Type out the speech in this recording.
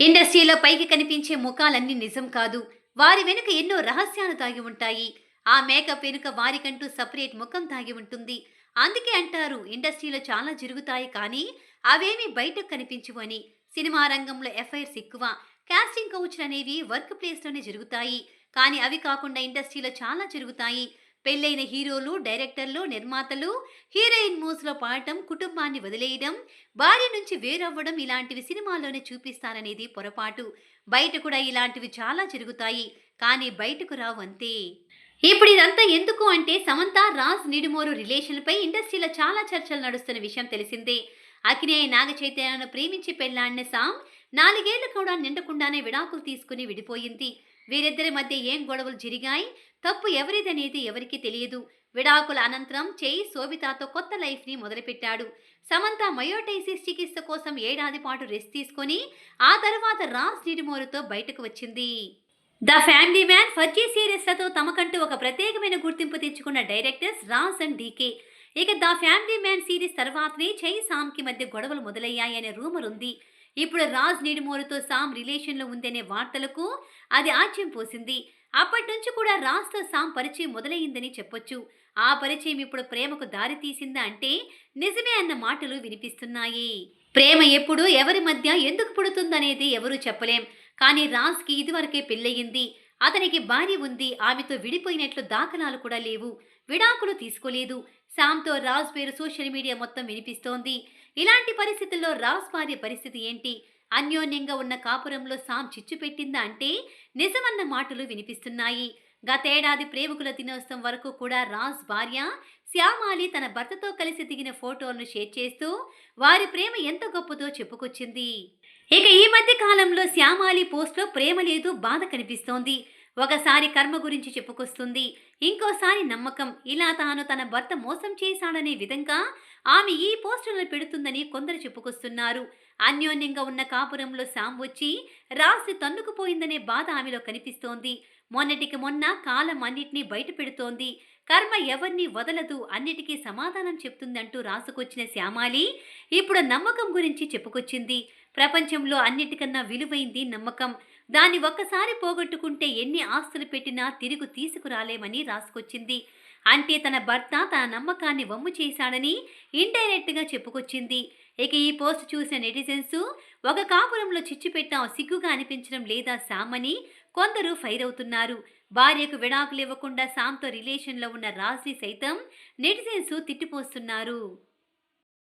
ఇండస్ట్రీలో పైకి కనిపించే ముఖాలన్నీ నిజం కాదు. వారి వెనుక ఎన్నో రహస్యాలు దాగి ఉంటాయి. ఆ మేకప్ వెనుక వారికంటూ సపరేట్ ముఖం దాగి ఉంటుంది. అందుకే అంటారు ఇండస్ట్రీలో చాలా జరుగుతాయి కానీ అవేమీ బయటకు కనిపించవు అని. సినిమా రంగంలో ఎఫ్ఐఆర్స్ ఎక్కువ కాస్టింగ్ కౌచ్లు అనేవి వర్క్ ప్లేస్లోనే జరుగుతాయి. కానీ అవి కాకుండా ఇండస్ట్రీలో చాలా జరుగుతాయి. పెళ్ళైన హీరోలు డైరెక్టర్లు నిర్మాతలు హీరోయిన్ మూస్లో పాడటం కుటుంబాన్ని వదిలేయడం భార్య నుంచి వేరవ్వడం ఇలాంటివి సినిమాల్లోనే చూపిస్తారనేది పొరపాటు. బయట కూడా ఇలాంటివి చాలా జరుగుతాయి. కానీ బయటకు రావు అంతే. ఇప్పుడు ఇదంతా ఎందుకు అంటే సమంత రాజ్ నిడుమోరు రిలేషన్పై ఇండస్ట్రీలో చాలా చర్చలు నడుస్తున్న విషయం తెలిసిందే. అకినేయ నాగ చైతన్యను ప్రేమించి పెళ్ళాడిన సామ్ నాలుగేళ్ళు కూడా నిండకుండానే విడాకులు తీసుకుని విడిపోయింది. వీరిద్దరి మధ్య ఏం గొడవలు జరిగాయి? తప్పు ఎవరిదనేది ఎవరికీ తెలియదు. విడాకుల అనంతరం చేయి శోభితాతో కొత్త లైఫ్ని మొదలుపెట్టాడు. సమంత మయోటైసిస్ చికిత్స కోసం ఏడాది పాటు రెస్ట్ తీసుకొని ఆ తర్వాత రాజ్ నిడిమోరుతో బయటకు వచ్చింది. ద ఫ్యామిలీ మ్యాన్ ఫర్జీ సిరీస్లతో తమకంటూ ఒక ప్రత్యేకమైన గుర్తింపు తెచ్చుకున్న డైరెక్టర్స్ రాజ్ అండ్ డీకే. ఇక ద ఫ్యామిలీ మ్యాన్ సిరీస్ తర్వాతనే చై సామ్కి మధ్య గొడవలు మొదలయ్యాయనే రూమర్ ఉంది. ఇప్పుడు రాజ్ నిడుమోరుతో సామ్ రిలేషన్లో ఉందనే వార్తలకు అది ఆశ్చర్యం పోసింది. అప్పటి నుంచి కూడా రాజ్తో సామ్ పరిచయం మొదలైందని చెప్పొచ్చు. ఆ పరిచయం ఇప్పుడు ప్రేమకు దారి తీసిందా అంటే నిజమే అన్న మాటలు వినిపిస్తున్నాయి. ప్రేమ ఎప్పుడు ఎవరి మధ్య ఎందుకు పుడుతుందనేది ఎవరూ చెప్పలేం. కానీ రాజ్కి ఇదివరకే పెళ్ళయింది. అతనికి భార్య ఉంది ఆమెతో విడిపోయినట్లు దాఖలాలు కూడా లేవు. విడాకులు తీసుకోలేదు. శామ్తో రాజ్ పేరు సోషల్ మీడియా మొత్తం వినిపిస్తోంది. ఇలాంటి పరిస్థితుల్లో రాజ్ భార్య పరిస్థితి ఏంటి? అన్యోన్యంగా ఉన్న కాపురంలో సామ్ చిచ్చు పెట్టిందా అంటే నిజమన్న మాటలు వినిపిస్తున్నాయి. గతేడాది ప్రేమికుల దినోత్సవం వరకు కూడా రాజ్ భార్య శ్యామాలి తన భర్తతో కలిసి దిగిన ఫోటోలను షేర్ చేస్తూ వారి ప్రేమ ఎంత గొప్పదో చెప్పుకొచ్చింది. ఇక ఈ మధ్య కాలంలో శ్యామాలి పోస్ట్లో ప్రేమ లేదు బాధ కనిపిస్తోంది. ఒకసారి కర్మ గురించి చెప్పుకొస్తుంది. ఇంకోసారి నమ్మకం. ఇలా తాను తన భర్త మోసం చేశాడనే విధంగా ఆమె ఈ పోస్టులను పెడుతుందని కొందరు చెప్పుకొస్తున్నారు. అన్యోన్యంగా ఉన్న కాపురంలో సామ్ వచ్చి రాసి తన్నుకుపోయిందనే బాధ ఆమెలో కనిపిస్తోంది. మొన్నటికి మొన్న కాలం అన్నిటినీ బయట పెడుతోంది. కర్మ ఎవరిని వదలదు అన్నిటికీ సమాధానం చెప్తుందంటూ రాసుకొచ్చిన శ్యామాలి ఇప్పుడు నమ్మకం గురించి చెప్పుకొచ్చింది. ప్రపంచంలో అన్నిటికన్నా విలువైంది నమ్మకం. దాన్ని ఒక్కసారి పోగొట్టుకుంటే ఎన్ని ఆస్తులు పెట్టినా తిరిగి తీసుకురాలేమని రాసుకొచ్చింది. అంటే తన భర్త తన నమ్మకాన్ని వమ్ము చేశాడని ఇండైరెక్ట్గా చెప్పుకొచ్చింది. ఇక ఈ పోస్ట్ చూసిన నెటిజన్స్ ఒక కాపురంలో చిచ్చు పెట్టాం సిగ్గుగా అనిపించడం లేదా సామని కొందరు ఫైర్ అవుతున్నారు. భార్యకు విడాకులు ఇవ్వకుండా సామ్తో రిలేషన్లో ఉన్న రాజ్ని సైతం నెటిజన్స్ తిట్టిపోస్తున్నారు.